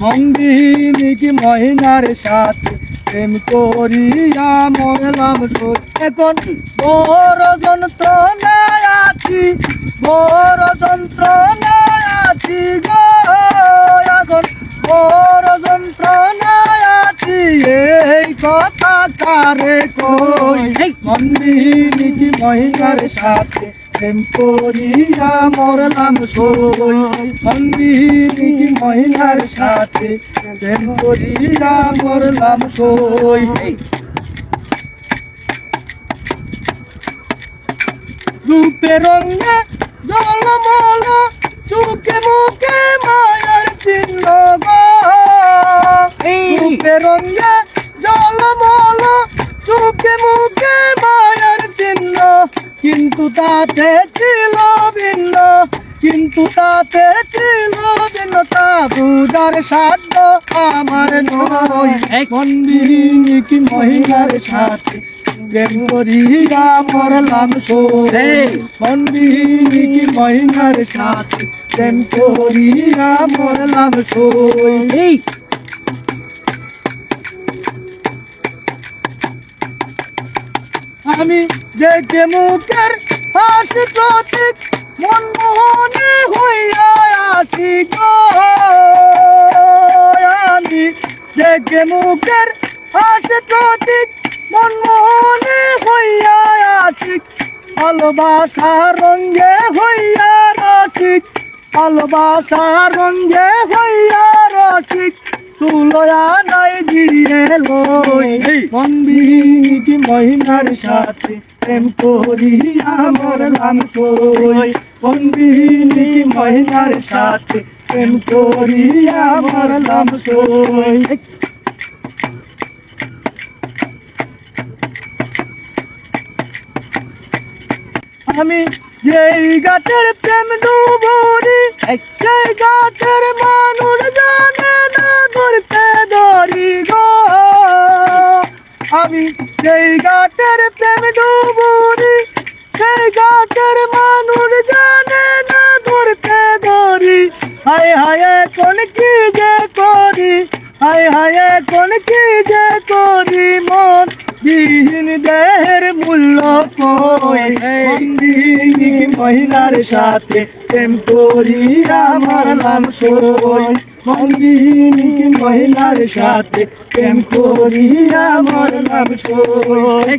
মন্দিনী কি মহিনার সাথে? প্রেম করিয়া মরলাম এখন বড় যন্ত্রণায় আছি বড় যন্ত্রণায় আছি গো। এখন বড় যন্ত্রণায় আছি এই কথা কারে কই? মন্দিনী কি মহিনার সাথে? করিয়া মরলাম মন্দিনী কি মহিনার সাথে। করিয়া মরলাম সই রূপে রঙে জলমল চুকে মুখে মায়ার চিহ্ন রূপে রঙে কিন্তু তাতে ছিল ভিন্ন কিন্তু তাতে ছিল ভিন্নতা বুঝার সাধ্য আমার নয়। কি মহিলার সাথে প্রেম করিয়া মরলাম সোরে মন্দিনী কি মহিলার সাথে প্রেম করিয়া মরলাম সোরে আমি দেখে মুখের হাসি প্রতীক মনমোহনে হইয়া আসি আমি দেখে মুখের হাসি প্রতীক মনমোহনে হইয়া আসি। ভালোবাসা রঙ্গে হইয়া রসিক, ভালোবাসা রঙ্গে হইয়া রসিক। তুলয়া নাই লই। কি মহিনার সাথে প্রেম করিয়া মরলাম কই। মন্দির কি মহিনার সাথে প্রেম করিয়া মরলাম কই। আমি যেই গাছের প্রেম ডুবুরি সেই গাছের মানুষ জানে আমি যেই গাছের প্রেম ডুবুরি সেই গাছের মানুষ জানে না ধরতে ধরি। হায় হায় কোন কি যে করি? হায় হায় কোন কি যে করি? মন বিহীন দেহের মূল্য কই? মহিলার সাথে প্রেম করিয়া মরলাম সই মন্দিনী মহিলার সাথে প্রেম করিয়া মরলাম সই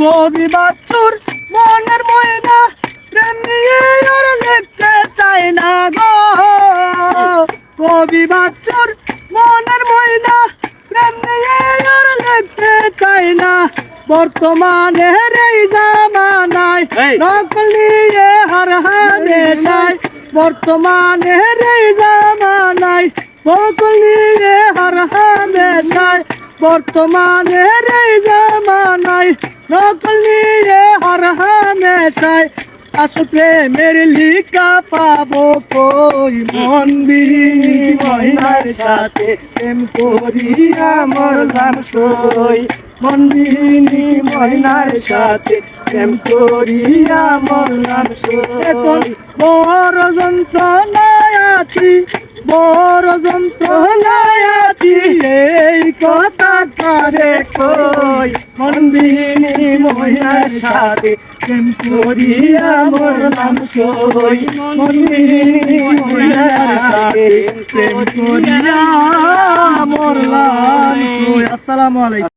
কবি বাতুর মনের ময়না, প্রেম নিয়ে আর লিখতে চাই না গো। কবি বাতুর মনের ময়না, প্রেম নিয়ে আর লিখতে চাই না। বর্তমানে এই জামানায়। নকল নিয়ে হার হামেশায় বর্তমানে এই জামানায় নকল নিয়ে হার হামেশায় বর্তমানে এই জামানায় নকল নিয়ে হার হামেশায় আসো প্রেমের লিখা পাবো কই মন্দির মহিলার সাথে। প্রেম করিয়া মরলাম সই মন্দিনী মহিলার সাথে প্রেম করিয়া মরলাম এখন বড় যন্ত্রণায় আছি, বড় যন্ত্রণায় আছি। এই কথা কারে কই? মন্দিনী মহিলার সাথে প্রেম করিয়া মরলাম সই। মন্দিনী মহিলার সাথে প্রেম করিয়া মরলাম আসসালামু আলাইকুম।